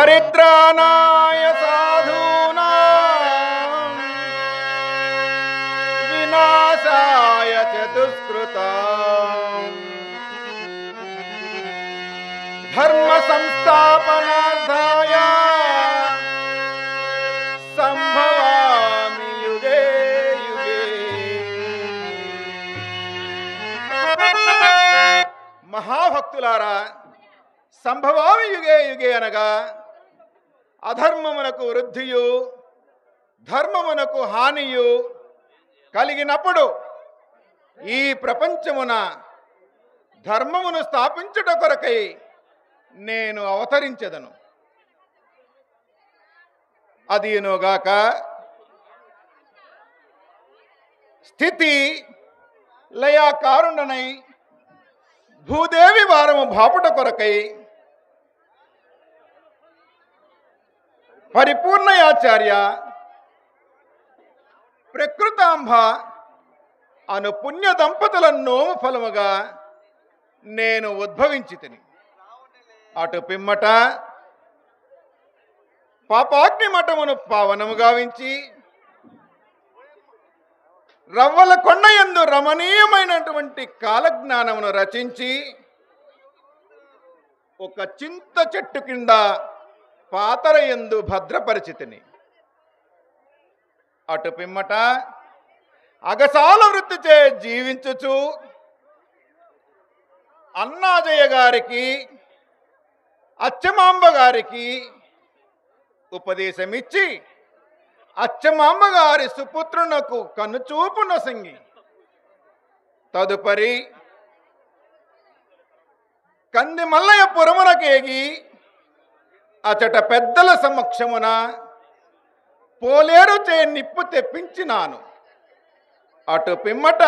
పరిత్రాణాయ సాధూనా. వినాశాయ చతుష్కృత. ధర్మ సంస్థాపనార్థాయ సంభవామి యుగే యుగే. మహాభక్తులారా సంభవామి యుగే యుగే అనగా అధర్మమునకు వృద్ధియు ధర్మమునకు హానియు కలిగినప్పుడు ఈ ప్రపంచమున ధర్మమును స్థాపించుట కొరకై నేను అవతరించెదను. అదీనుగాక స్థితి లయాకారుండనై భూదేవి వారము బాపుట కొరకై పరిపూర్ణయాచార్య ప్రకృతాంబ అను పుణ్య దంపతుల నోము ఫలముగా నేను ఉద్భవించి తిని అటు పిమ్మట పాపాగ్ని మఠమును పావనము గావించి రవ్వల కొండయందు రమణీయమైనటువంటి కాలజ్ఞానమును రచించి ఒక చింత చెట్టు కింద పాతర ఎందు భద్రపరిచితిని. అటు పిమ్మట అగసాల వృత్తిచే జీవించుచు అన్నాజయ్య గారికి అచ్చమాంబ గారికి ఉపదేశమిచ్చి అచ్చమాంబ గారి సుపుత్రునకు కనుచూపు నొసంగి. తదుపరి కంది మల్లయ్య పురమునకేగి అచట పెద్దల సమక్షమున పోలేరు చే నిప్పు తెప్పించినాను. అటు పిమ్మట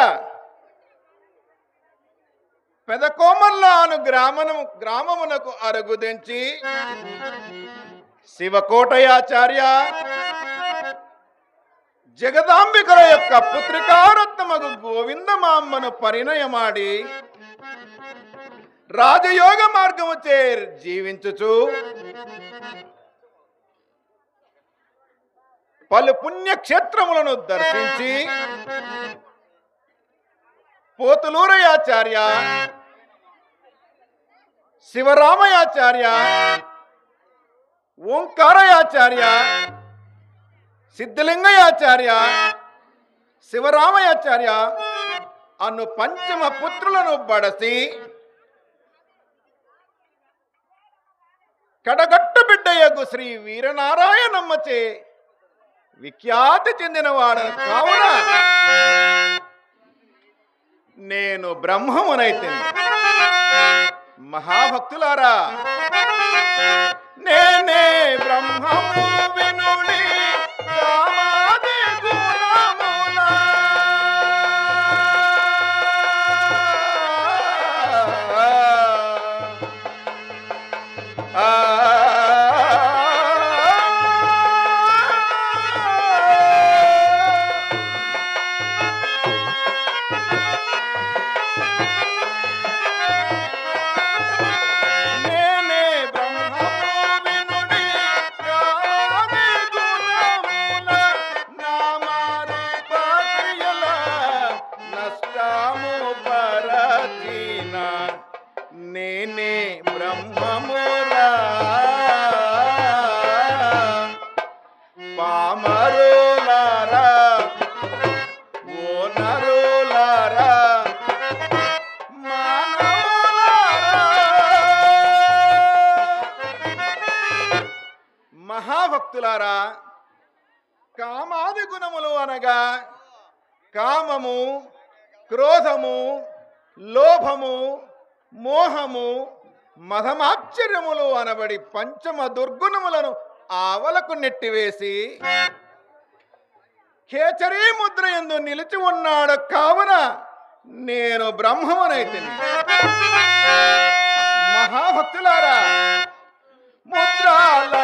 పెదకోమల్లో అను గ్రామము గ్రామమునకు అరుగుదించి శివకోటయాచార్య జగదాంబికల యొక్క పుత్రికారత్నమగు గోవిందమామ్మను పరిణయమాడి రాజయోగ మార్గము చే జీవించుచు. పలు పుణ్యక్షేత్రములను దర్శించి. పోతులూరయాచార్య శివరామయాచార్య ఓంకారయాచార్య సిద్ధలింగయాచార్య శివరామయాచార్య అను పంచమ పుత్రులను బడసి కడగట్టు బిడ్డయ్యకు శ్రీ వీరనారాయణమ్మచే విఖ్యాతి చెందినవాడు. కావున నేను బ్రహ్మమునైతే మహాభక్తులారా నేనే బ్రహ్మము వినుడి నష్టము పరచిన నేనే బ్రహ్మమురా. పామరులారా ఓ నరులారా మానవులారా. మహాభక్తులారా కామాది గుణములు అనగా కామము క్రోధము లోభము మోహము మధమాశ్చర్యములు అనబడి పంచమ దుర్గుణములను ఆవలకు నెట్టివేసి కేచరీ ముద్ర ఎందు నిలిచి ఉన్నాడు. కావున నేను బ్రహ్మమునైతే మహాభక్తులారా ముద్రాల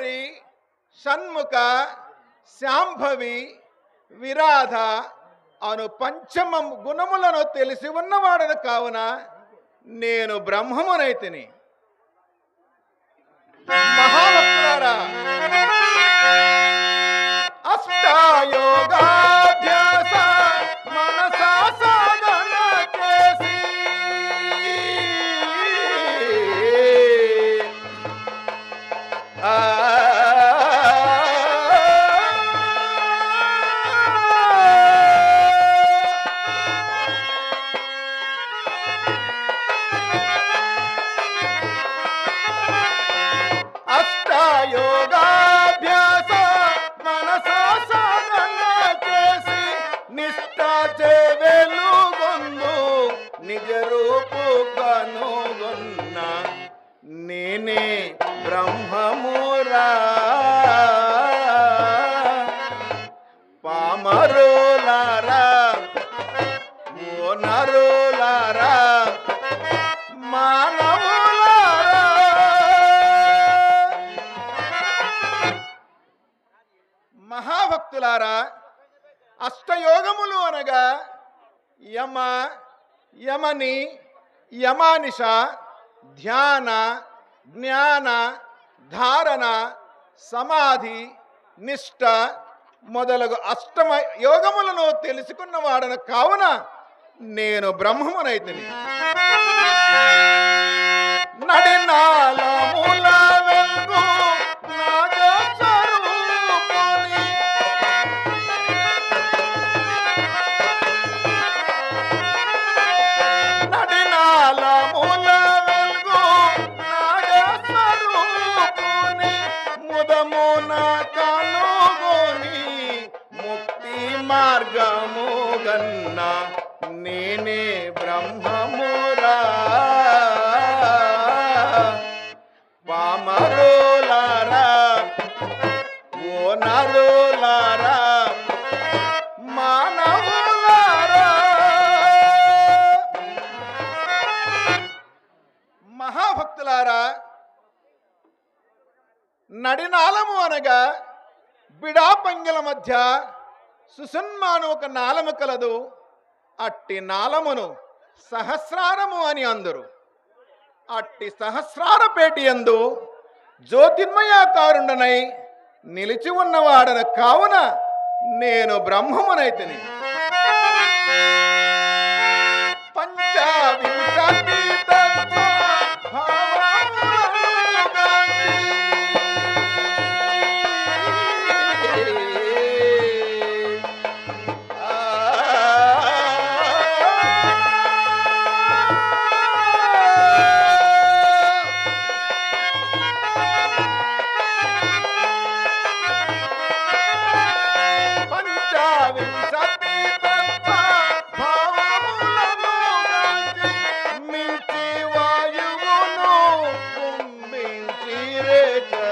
సుందరి షణ్ముఖ శాంభవి విరాధ అను పంచమ గుణములను తెలిసి ఉన్నవాడను కావున నేను బ్రహ్మమునైతిని. మహాభక్తులారా అష్టాయోగా యమ యమని యమానిష ధ్యాన జ్ఞాన ధారణ సమాధి నిష్ట మొదలగు అష్టమ యోగములను తెలుసుకున్నవాడను కావున నేను బ్రహ్మమునైతిని. నడినాళముల నడినాళము అనగా బిడాపంగిల మధ్య సుసన్మాను ఒక నాళము కలదు. అట్టి నాళమును సహస్రారము అని అందరు. అట్టి సహస్రార పేటి ఎందు జ్యోతిర్మయాకారుండనై నిలిచి ఉన్నవాడన కావున నేను బ్రహ్మమునైతిని.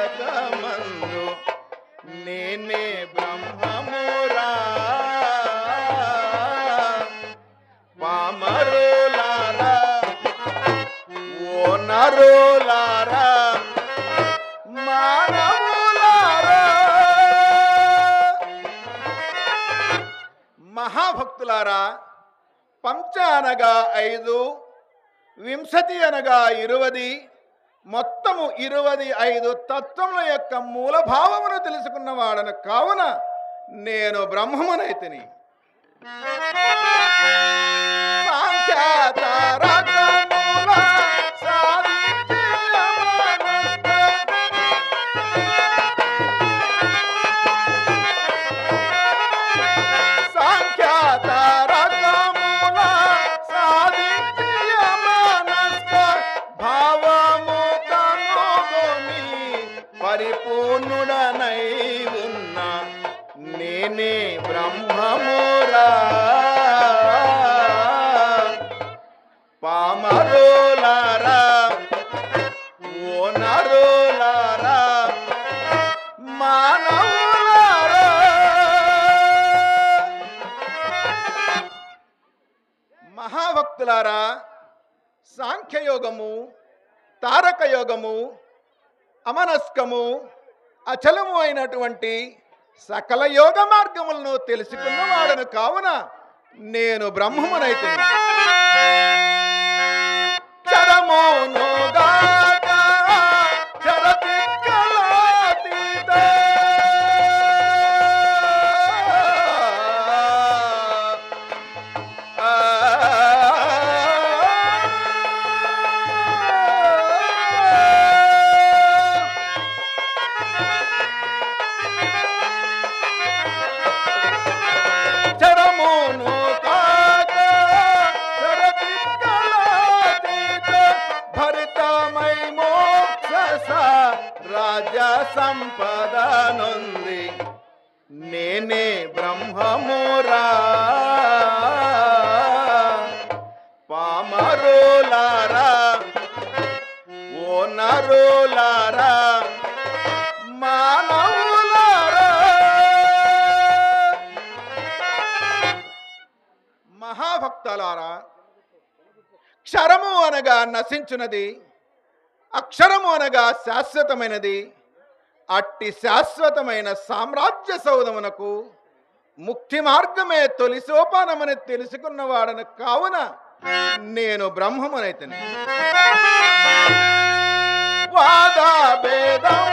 రేచకమందు నేనే బ్రహ్మమురా. పామరులారా ఓ నరులారా మానవులారా. మహాభక్తులారా పంచ అనగా ఐదు వింశతి అనగా ఇరువది మొత్తము ఇరువది ఐదు తత్వముల యొక్క మూలభావమును తెలుసుకున్నవాడను కావున నేను బ్రహ్మమునైతిని. సాంఖ్యాతారకముల పామరులారా ఓ నరులారా మానవులారా. మహాభక్తులారా సాంఖ్యయోగము తారక యోగము అమనస్కము అచలము అయినటువంటి సకల యోగ మార్గములను తెలుసుకున్నవాడను కావున నేను బ్రహ్మమునైతే. মনোগা నేనే బ్రహ్మమురా. పామరోలారా ఓ నరోలారా మానవులారా. మహాభక్తలారా క్షరము అనగా నశించునది అక్షరము అనగా శాశ్వతమైనది. అట్టి శాశ్వతమైన సామ్రాజ్య సౌధమునకు ముక్తి మార్గమే తొలి సోపానమని తెలుసుకున్నవాడను కావున నేను బ్రహ్మమునైతే వాదా భేదం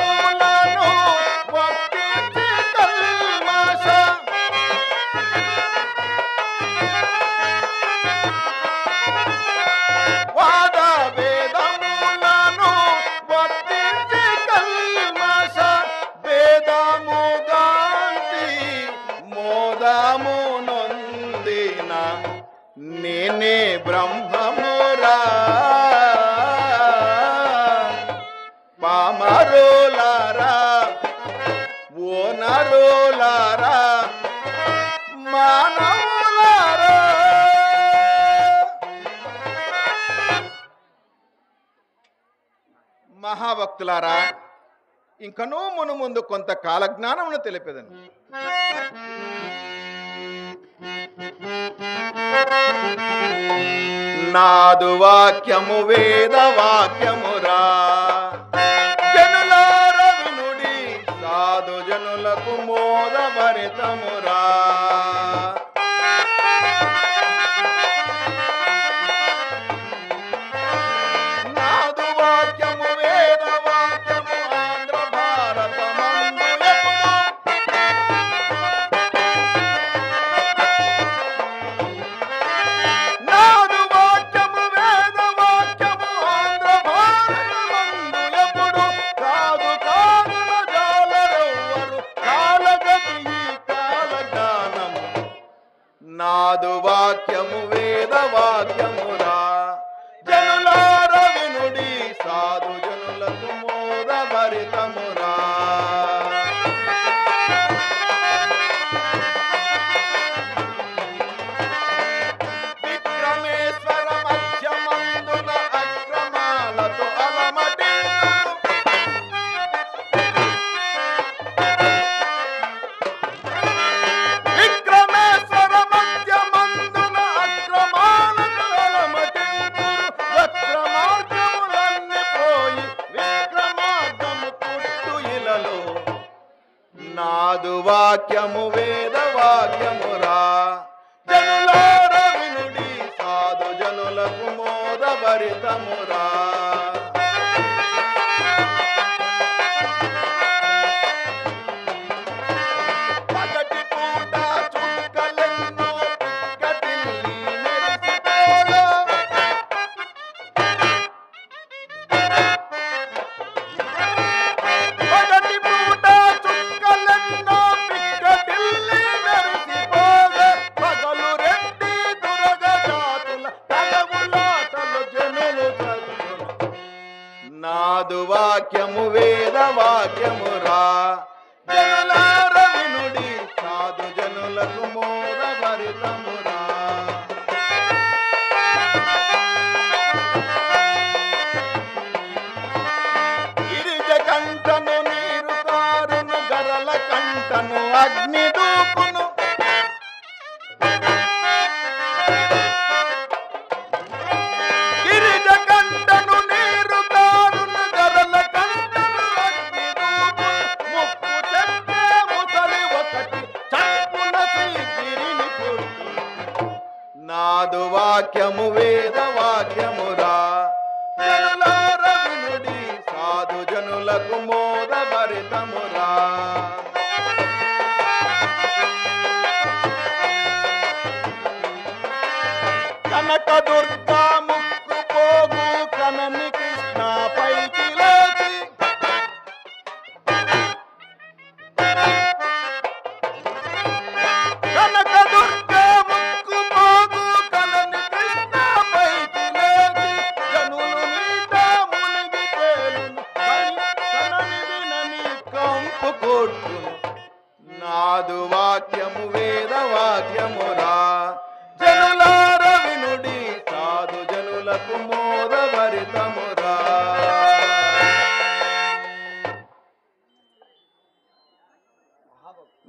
పామరులారా ఓ నరులారా మానవులారా. మహాభక్తులారా ఇంకనూ మును ముందు కొంత కాలజ్ఞానమును తెలిపేదను. నాదు వాక్యము వేద వాక్యమురా. మోద వేద వాక్యమురా జనులార వినుడి సాధు జనులకు మోద భరితము నాదు వాక్యము వేద వాక్యమురా జనులార వినుడి సాధు జనులకు మోద భరితమురా Yeah.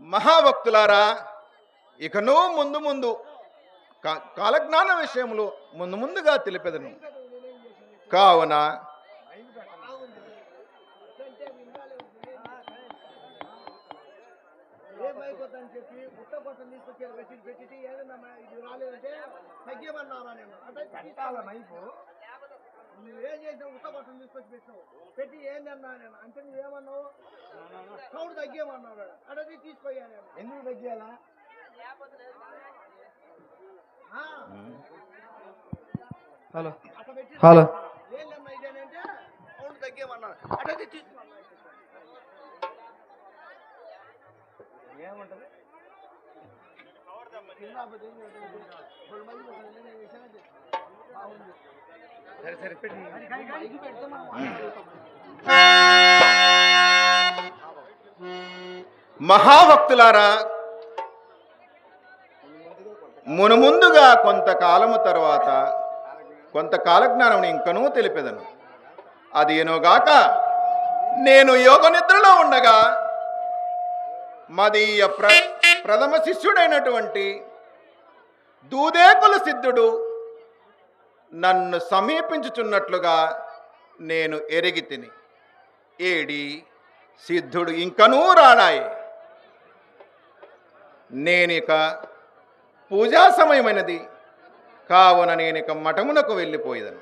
మహాభక్తులారా ఇకనో ముందు ముందు కాలజ్ఞాన విషయంలో ముందు ముందుగా తెలిపెదను. కావున ఏమైపోతుందని చెప్పి పుట్ట కోసం తీసుకొచ్చారు పెట్టి పెట్టి ఏదన్నా ఇది రాలేదంటే తగ్గేమన్నారా నేను. అంటే తీసుకోవాలి నైపు నువ్వేం చేసావు ఉత్త కోసం తీసుకొచ్చి పెట్టావు పెట్టి ఏందన్నా నేను? అంటే నువ్వేమన్నావు? సౌండ్ తగ్గేమన్నావు అడది తీసుకోయా నేను. ఎందుకు తగ్గియాలా? హలో. హలో ఏందన్నా ఇదేనంటే సౌండ్ తగ్గేమన్నాడు అడది తీసుకో ఏమంటది సరే సరే పెట్టి పెడితే మనం మహాభక్తులారా మునుముందుగా కొంతకాలము తర్వాత కొంత కాలజ్ఞానం ఇంకనూ తెలిపెదను. అది ఏనోగాక నేను యోగ నిద్రలో ఉండగా మదీయ ప్ర ప్రథమ శిష్యుడైనటువంటి దూదేకుల సిద్ధుడు నన్ను సమీపించుచున్నట్లుగా నేను ఎరిగి తిని. ఏడి సిద్ధుడు ఇంకనూ రాడాయి నేనిక పూజా సమయమైనది కావున నేనిక మఠమునకు వెళ్ళిపోయేదను.